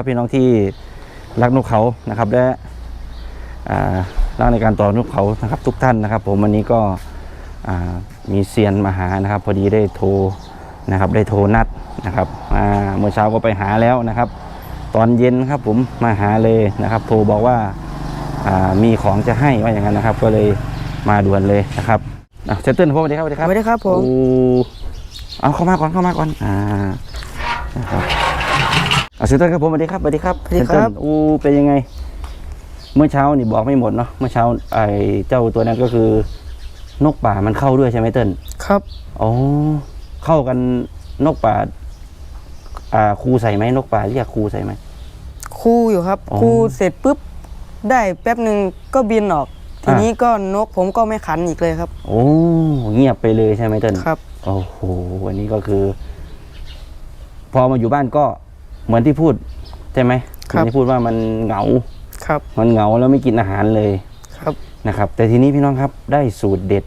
ครับพี่น้องที่รักนกเขานะครับและอ่ารักในการต่อนกเขานะครับทุกท่านนะครับ ผมวันนี้ก็อ่ามีเซียนมาหานะครับ พอดีได้โทรนะครับ ได้โทรนัดนะครับอ่าเมื่อเช้าก็ไปหาแล้วนะครับ ตอนเย็นครับผมมาหาเลยนะครับ โทรบอกว่าอ่ามีของจะให้ว่าอย่างนั้นนะครับ ก็เลยมาด่วนเลยนะครับอะเซนเติ้ลผมสวัสดีครับสวัสดีครับสวัสดีครับผมโอ้เอาเข้ามาก่อนเข้ามาก่อนอ่านะครับ อะเซนเติ้ลครับผมสวัสดีครับสวัสดีครับสวัสดีครับเซนเติ้ลอู้เป็นยังไง เมื่อเช้านี่บอกไม่หมดเนาะเมื่อเช้าไอ้เจ้าตัวนั้นก็คือนกป่ามันเข้าด้วยใช่ไหมเติ้ลครับอ๋อเข้ากันนกป่า อ่าครูใส่ไหมนกป่าเรียกครูใส่ไหมครูอยู่ครับอ๋อครูเสร็จปุ๊บได้แป๊บหนึ่งก็บินออก ทีอ่านี้นี้ก็นกผมก็ไม่ขันอีกเลยครับ โอ้เงียบไปเลยใช่ไหมเติ้ลครับโอ้โหวันนี้ก็คือ พอมาอยู่บ้านก็ เหมือนที่พูดใช่ไหมครับเหมือนที่พูดว่ามันเหงาครับ มันเหงาแล้วไม่กินอาหารเลยครับนะครับ แต่ทีนี้พี่น้องครับได้สูตรเด็ด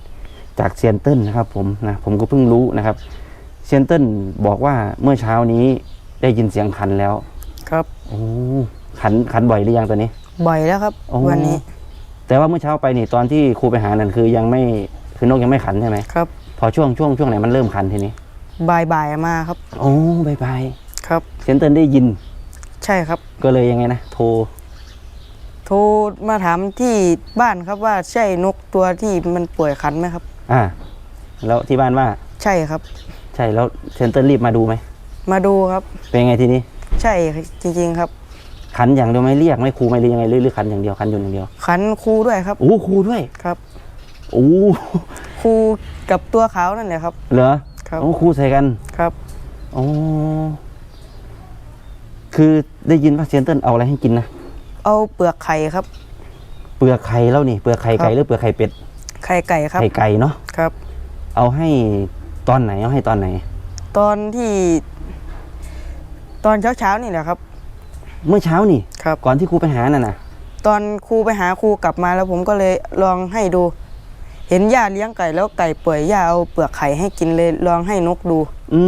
จากเซียนเติ้ลนะครับ ผมนะผมก็เพิ่งรู้นะครับเซียนเติ้ลบอกว่าเมื่อเช้านี้ได้ยินเสียงขันแล้ว ครับโอ้ขันขันบ่อยหรือยังตัวนี้ บ่อยแล้วครับโอ้วันนี้ แต่ว่าเมื่อเช้าไปนี่ตอนที่ครูไปหานั่นคือยังไม่คือนกยังไม่ขันใช่ไหมครับ พอช่วงช่วงช่วงไหนมันเริ่มขันทีนี้บ่ายบ่ายๆมาครับ โอ้บายบาย ครับเซียนเติ้ลได้ยิน ใช่ครับ ก็เลยยังไงนะ โทร โทรมาถามที่บ้านครับว่าใช่นกตัวที่มันป่วยขันไหมครับ อ่า แล้วที่บ้านว่า ใช่ครับ ใช่แล้วเซียนเติ้ลรีบมาดูไหม มาดูครับ เป็นยังไงทีนี้ ใช่จริงๆครับ ขันอย่างเดียวไหมเรียกไหมครูไหมหรือยังไงหรือหรือขันอย่างเดียวขันอยู่อย่างเดียว ขันครูด้วยครับ โอ้ครูด้วย ครับ โอ้ครูกับตัวขาวนั่นแหละครับ เหรอครับโอ้ครูใส่กัน ครับ โอ้ คือได้ยินว่าเซียนเติ้ลเอาอะไรให้กินนะเอาเปลือกไข่ครับ เปลือกไข่แล้วนี่เปลือกไข่ไก่ครับหรือเปลือกไข่เป็ดไข่ไก่ครับไข่ไก่เนาะครับ เอาให้ตอนไหนเอาให้ตอนไหน ตอนที่ ตอนเช้าเช้าๆนี่แหละครับ เมื่อเช้านี่ครับก่อนที่ครูไปหาน่ะนะตอนครูไปหาครูกลับมาแล้วผมก็เลยลองให้ดู เห็นย่าเลี้ยงไก่แล้วไก่ป่วยย่าเอาเปลือกไข่ให้กินเลยลองให้นกดู อื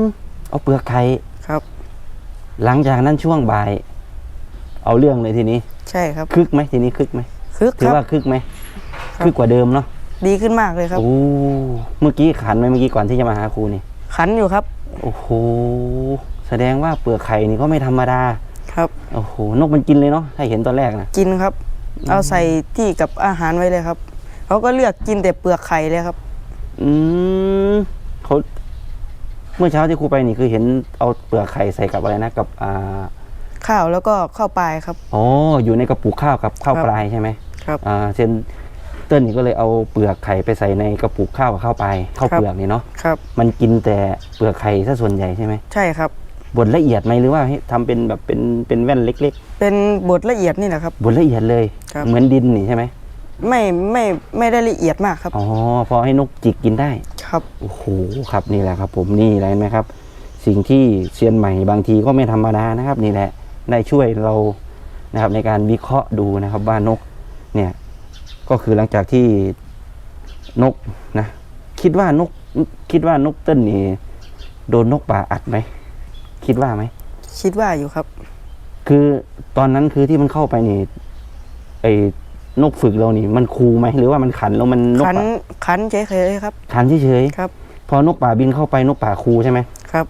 มเอาเปลือกไข่ครับ หลังจากนั้นช่วงบ่าย เอาเรื่องเลยทีนี้ ใช่ครับ คึกไหมทีนี้คึกไหมคึกถืคอรับ ว่าคึกไหมครับ คึกกว่าเดิมเนาะดีขึ้นมากเลยครับ โอ้เมื่อกี้ขันไหมเมื่อกี้ก่อนที่จะมาหาครูนี่ขันอยู่ครับ โอ้โหแสดงว่าเปลือกไข่นี่ก็ไม่ธรรมดาครับ โอ้โหนกมันกินเลยเนาะถ้าเห็นตอนแรกนะกินครับ เอาใส่ที่กับอาหารไว้เลยครับเขาก็เลือกกินแต่เปลือกไข่เลยครับ อืม เขาเมื่อเช้าที่ครูไปนี่คือเห็นเอาเปลือกไข่ใส่กับอะไรนะกับอ่าข้าวแล้วก็ข้าวปลายครับ อ๋ออยู่ในกระปุกข้าวกับข้าวครับปลายใช่ไหมครับอ่าเซนเติ้ลนี่ก็เลยเอาเปลือกไข่ไปใส่ในกระปุกข้าวกับข้าวปลายข้าวครับเปลือกนี่เนาะครับมันกินแต่เปลือกไข่ซะส่วนใหญ่ใช่ไหมใช่ครับบดละเอียดไหมหรือว่าให้ทำเป็นแบบเป็นเป็นแว่นเล็กเป็นบทละเอียดนี่แหละครับๆบดละเอียดเลยครับเหมือนดินนี่ใช่ไหมไม่ไม่ไม่ได้ละเอียดมากครับ อ๋อ พอให้นกจิกกินได้ ครับโอ้โหครับนี่แหละครับ ผมนี่อะไรไหมครับ สิ่งที่เซียนใหม่บางทีก็ไม่ธรรมดานะครับ นี่แหละได้ช่วยเรานะครับ ในการวิเคราะห์ดูนะครับว่านกเนี่ยก็คือหลังจากที่นกนะคิดว่านกคิดว่านกเต้นนี่โดนนกป่าอัดไหมคิดว่าไหมคิดว่าอยู่ครับ คือตอนนั้นคือที่มันเข้าไปนี่ไอ้ นกฝึกเรานี่ มันคูไหมหรือว่ามันขันแล้วมันนกขันป่าขันเฉยๆครับ ขันเฉยครับ ๆพอนกป่าบินเข้าไปนกป่าคูใช่ไหมครับ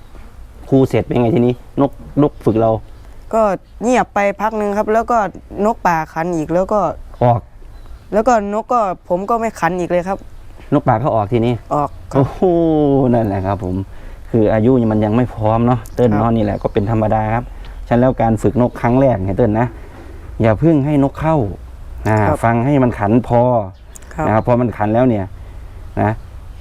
ครูเสร็จเป็นไงทีนี้ นกนกฝึกเราก็เงียบไปพักหนึ่งครับ แล้วก็นกป่าขันอีกแล้วก็ ออกแล้วก็นกก็ผมก็ไม่ขันอีกเลยครับ นกป่าก็ออกทีนี้ ออกครับ โอ้โหนั่นแหละครับผม คืออายุมันยังไม่พร้อมเนาะเติ้ลครับ เนอนนี่แหละก็เป็นธรรมดาครับ ฉะนันแล้วการฝึกนกครั้งแรกเนี่ยเติ้ลนะ อย่าเพิ่งให้นกเข้า อ่าฟังให้มันขันพอครับนะครับพอมันขันแล้วเนี่ยนะ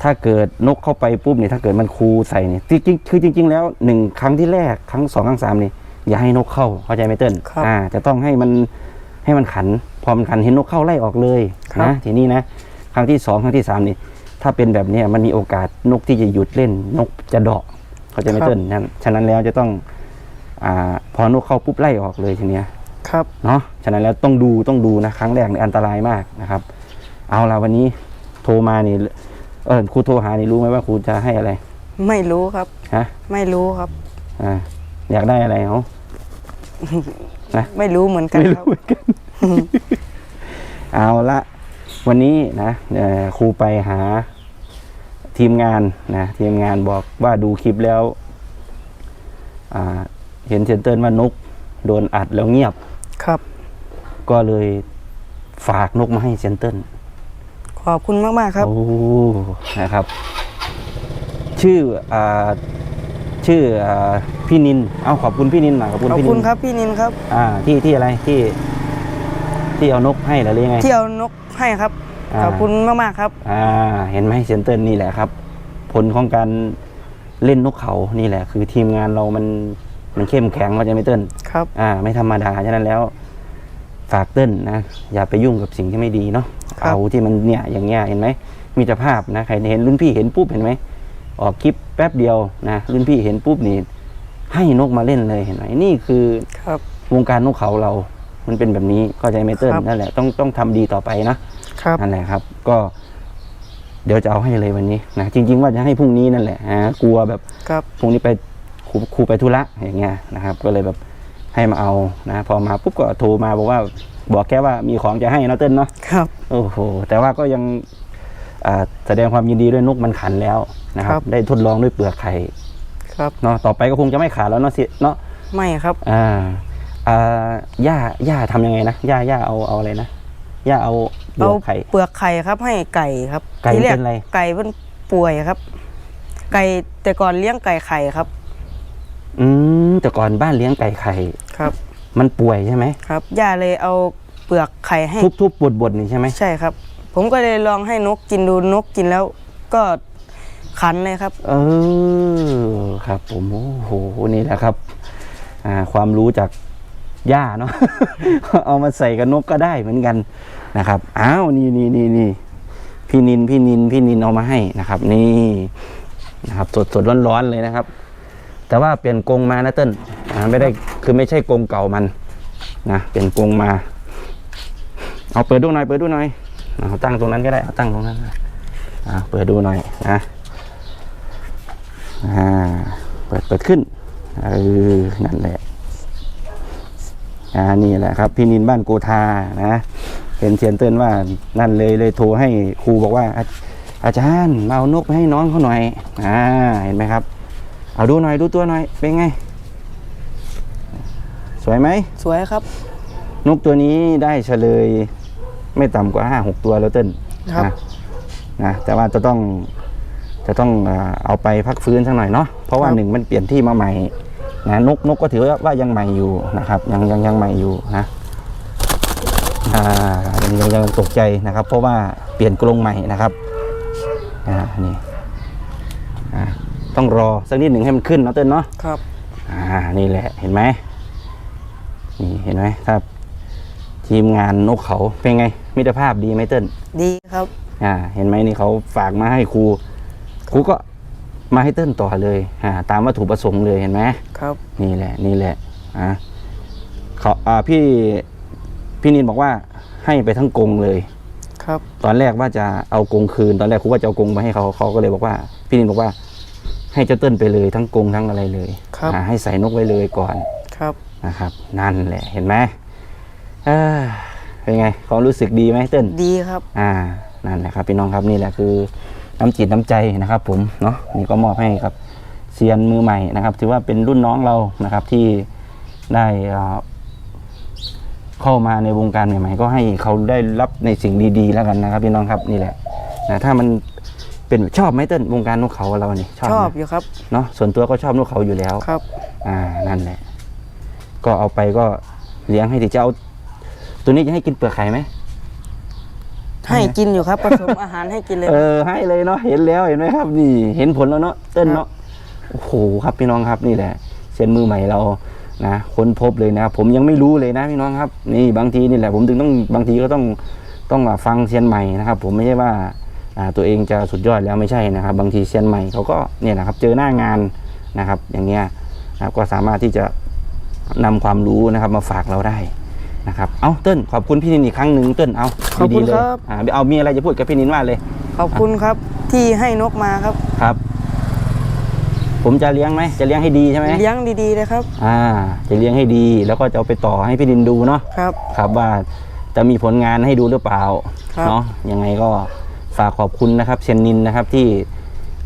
ถ้าเกิดนกเข้าไปปุ๊บเนี่ยถ้าเกิดมันคูใส่เนี่ยจริงๆคือจริง ๆ แล้วหนึ่งครั้งที่แรกครั้งสองครั้งสามนี่อย่าให้นกเข้าเข้าใจไหมเติ้ลครับอ่าจะต้องให้มันให้มันขัน พอมันขันเห็นนกเข้าไล่ออกเลยครับนะทีนี้นะครั้งที่สองครั้งที่สามนี่ถ้าเป็นแบบเนี้ยมันมีโอกาสนกที่จะหยุดเล่นนกจะเดาะเข้าใจไหมเติ้ลนั้นฉะนั้นแล้วจะต้องอ่าพอนกเข้าปุ๊บไล่ออกเลยทีเนี้ย ครับเนาะฉะนั้นแล้วต้องดูต้องดูนะครั้งแรกนี่อันตรายมากนะครับ เอาละวันนี้โทรมานี่เออครูโทรหานี่รู้ไหมว่าครูจะให้อะไร ไม่รู้ครับฮะไม่รู้ครับอ่าอยากได้อะไรเขานะไม่รู้เหมือนกันไม่ครัรู้บเหมือนกัน เอาละวันนี้นะเอ่อครูไปหาทีมงานนะทีมงานบอกว่าดูคลิปแล้วอ่าเห็นเซนเตอร์ว่านกโดนอัดแล้วเงียบ ครับ ก็เลยฝากนกมาให้เซนเตอร์ขอบคุณมากๆครับ โอ้นะครับ ชื่ออ่าชื่ออ่าพี่นิน เอาขอบคุณพี่นินหน่อยขอบคุณขอบพี่นินคุณครับพี่นินครับ อ่าที่ที่อะไรที่ ที่เอานกให้เหรือยังไง ที่เอานกให้ครับ อ่า ขอบคุณมากๆครับ อ่า เห็นไหมเซนเตอร์นี่แหละครับ ผลของการเล่นนกเขานี่แหละ คือทีมงานเรามัน มันเข้มแข็งเขาใจะไม่เติ้ลครับอ่า ไม่ธรรมดาฉะนั้นแล้วฝากเติ้ลนะอย่าไปยุ่งกับสิ่งที่ไม่ดีเนาะครับเอาที่มันเนี่ยอย่างเงี้ยเห็นไหมมีแต่ภาพนะใครเห็นรุ่นพี่เห็นปุ๊บเห็นไหมออกคลิปแป๊บเดียวนะรุ่นพี่เห็นปุ๊บนี่ให้นกมาเล่นเลยเห็นไหมนี่คือครับวงการนกเขาเรา มันเป็นแบบนี้เข้าใจไหมเติ้ลครับนั่นแหละต้องต้องทำดีต่อไปนะครับนั่นแหละครับ ก็เดี๋ยวจะเอาให้เลยวันนี้นะจริง ๆ ว่าจะให้พรุ่งนี้นั่นแหละฮะกลัวแบบครับพรุ่งนี้ไป ครูครูไปธุระอย่างเงี้ยนะครับก็เลยแบบให้มาเอานะพอมาปุ๊บก็โทรมาบอกว่าบอกแค่ว่ามีของจะให้นะเติ้ลเนาะครับโอ้โหแต่ว่าก็ยังอ่าแสดงความยินดีด้วยนกมันขันแล้วนะคครัรับบได้ทดลองด้วยเปลือกไข่ครับเนาะต่อไปก็คงจะไม่ขาดแล้วเนาะสิเนาะไม่ครับอ่าอ่าย่าย่าทำยังไงนะย่าย่าเอาเอาอะไรนะย่าเอาเปลืเอาอกไข่เปลือกไข่ครับให้ไก่ครับไก่ทีแรกเป็นไรไก่มันป่วยครับ ไก่แต่ก่อนเลี้ยงไก่ไข่ครับ อืมแต่ก่อนบ้านเลี้ยงไก่ไข่ ครับ มันป่วยใช่ไหมครับย่าเลยเอาเปลือกไข่ให้ ทุบทุบบดบดนี่ใช่ไหมใช่ครับ ผมก็เลยลองให้นกกินดูนกกินแล้วก็ขันเลยครับ เออครับ ผมโอ้โหนี่แหละครับ อ่า ความรู้จากย่าเนาะ เอามาใส่กับนกก็ได้เหมือนกันนะครับอ้าวนี่นี่นี่นี่พี่นินพี่นินพี่นินเอามาให้นะครับ นี่นะครับ สดสดร้อนร้อนๆเลยนะครับ แต่ว่าเปลี่ยนกรงมานะเติ้ลไม่ได้คือไม่ใช่กรงเก่ามันนะเปลี่ยนกรงมา เอาเปิดดูหน่อยเปิดดูหน่อยเอาตั้งตรงนั้นก็ได้เอาตั้งตรงนั้นนะอ่าเปิดดูหน่อยนะอ่าเปิดเปิดขึ้นเออนั่นแหละอ่านี่แหละครับ พี่นินบ้านโกธานะเห็นเทียนเติ้นว่านั่นเลยเลยโทรให้ครูบอกว่าอาอาจารย์มาเอานกไปให้น้องเขาหน่อย อ่า เห็นไหมครับ เอาดูหน่อยดูตัวหน่อย เป็นไง สวยไหม สวยครับ นกตัวนี้ได้เฉลย ไม่ต่ำกว่าห้าหกตัวแล้วเต้นครับนะนะแต่ว่าจะต้องจะต้องเอ่อเอาไปพักฟื้นสักหน่อยเนาะเพราะว่าหนึ่งมันเปลี่ยนที่มาใหม่นะนกนกก็ถือว่าว่ายังใหม่อยู่นะครับ ยังยังยังใหม่อยู่นะอ่ายังยังยังตกใจนะครับ เพราะว่าเปลี่ยนกรงใหม่นะครับอ่านี่อ่า ต้องรอสักนิดหนึ่งให้มันขึ้นเนาะเต้นเนาะครับ อ่านี่แหละเห็นไหมนี่เห็นไหมครับ ทีมงานนกเขาเป็นไงมิตรภาพดีไหมเติ้ลดีครับ อ่า เห็นไหมนี่เขาฝากมาให้ครูครูก็มาให้เติ้ลต่อเลยอ่าตามวัตถุประสงค์เลยเห็นไหมครับ นี่แหละ นี่แหละอ่าเขาอ่าพี่พี่นินบอกว่าให้ไปทั้งกรงเลย ครับ ตอนแรกว่าจะเอากรงคืน ตอนแรกครูว่าจะเอากรงไปให้เขาเขาก็เลยบอกว่า พี่นินบอกว่า ให้เจ้าเติ้ลไปเลยทั้งกรงทั้งอะไรเลยครับ อ่าให้ใส่นกไว้เลยก่อนครับ นะครับ นั่นแหละเห็นไหมเอ้อเป็นไงความรู้สึกดีไหมเติ้ล ดีครับ อ่า นั่นแหละครับพี่น้องครับนี่แหละคือน้ำจิตน้ำใจนะครับ ผมเนาะนี่ก็มอบให้กับเซียนมือใหม่นะครับถือว่าเป็นรุ่นน้องเรานะครับที่ได้เอ่อเข้ามาในวงการใหม่ ๆ ก็ให้เขาได้รับในสิ่งดี ๆ แล้วกันนะครับพี่น้องครับนี่แหละนะถ้ามัน เป็นชอบไหมเติ้ลวงการนกเขาเราเนี่ยชอบชไหมอบอยู่ครับ เนาะส่วนตัวก็ชอบนกเขาอยู่แล้ว ครับ อ่านั่นแหละ ก็เอาไปก็เลี้ยงให้ดีจะเอาตัวนี้จะให้กินเปลือกไข่ไหม ให้กินอยู่ครับผสมอาหารให้กินเลย เออให้เลยเนาะเห็นแล้วเห็นไหมครับ นี่ เห็นผลแล้วเนาะเต้นเนาะโอ้โหครับพี่น้องครับนี่แหละเซียนมือใหม่เรานะค้นพบเลยนะ ผมยังไม่รู้เลยนะพี่น้องครับ นี่บางทีนี่แหละ ผมถึงต้องบางทีก็ต้องต้องฟังเซียนใหม่นะครับ ผมไม่ใช่ว่าอ่า ตัวเองจะสุดยอดแล้วไม่ใช่นะครับ บางทีเซียนใหม่เขาก็เนี่ยนะครับเจอหน้างานนะครับ อย่างเงี้ยนะครับก็สามารถที่จะนำความรู้นะครับมาฝากเราได้นะครับเอาเติ้ลขอบคุณพี่นินอีกครั้งหนึ่งเติ้ลเอาขอบคุณดีๆเลยครับอ่าเอามีอะไรจะพูดกับพี่นินว่าเลย ขอบคุณครับที่ให้นกมาครับครับ ผมจะเลี้ยงไหมจะเลี้ยงให้ดีใช่ไหมเลี้ยงดีๆเลยครับ อ่า จะเลี้ยงให้ดีแล้วก็จะเอาไปต่อให้พี่ดินดูเนาะครับ ครับว่าจะมีผลงานให้ดูหรือเปล่าครับเนาะยังไงก็ ฝากขอบคุณนะครับเชนนินนะครับที่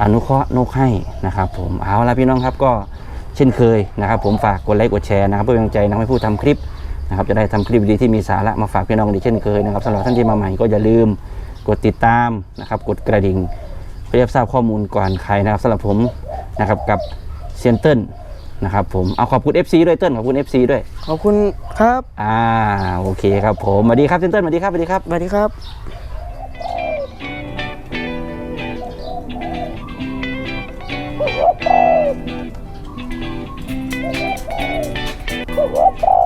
อนุเคราะห์นกให้นะครับผมเอาละพี่น้องครับก็เช่นเคยนะครับผมฝากกดไลค์กดแชร์นะครับเพื่อเป็นกำลังใจนะให้ผู้ทำคลิปนะครับจะได้ทำคลิปดีที่มีสาระมาฝากพี่น้องดีเช่นเคยนะครับสำหรับท่านที่มาใหม่ก็อย่าลืมกดติดตามนะครับกดกระดิ่งเพื่อรับทราบข้อมูลก่อนใครนะครับสำหรับผมนะครับกับเซียนเติ้ลนะครับผมเอาขอบคุณ FC ด้วยเติ้ลขอบคุณ FC ด้วยขอบคุณครับอ่าโอเคครับผมสวัสดีครับเซนเตอร์สวัสดีครับสวัสดีครับสวัสดีครับ Bye.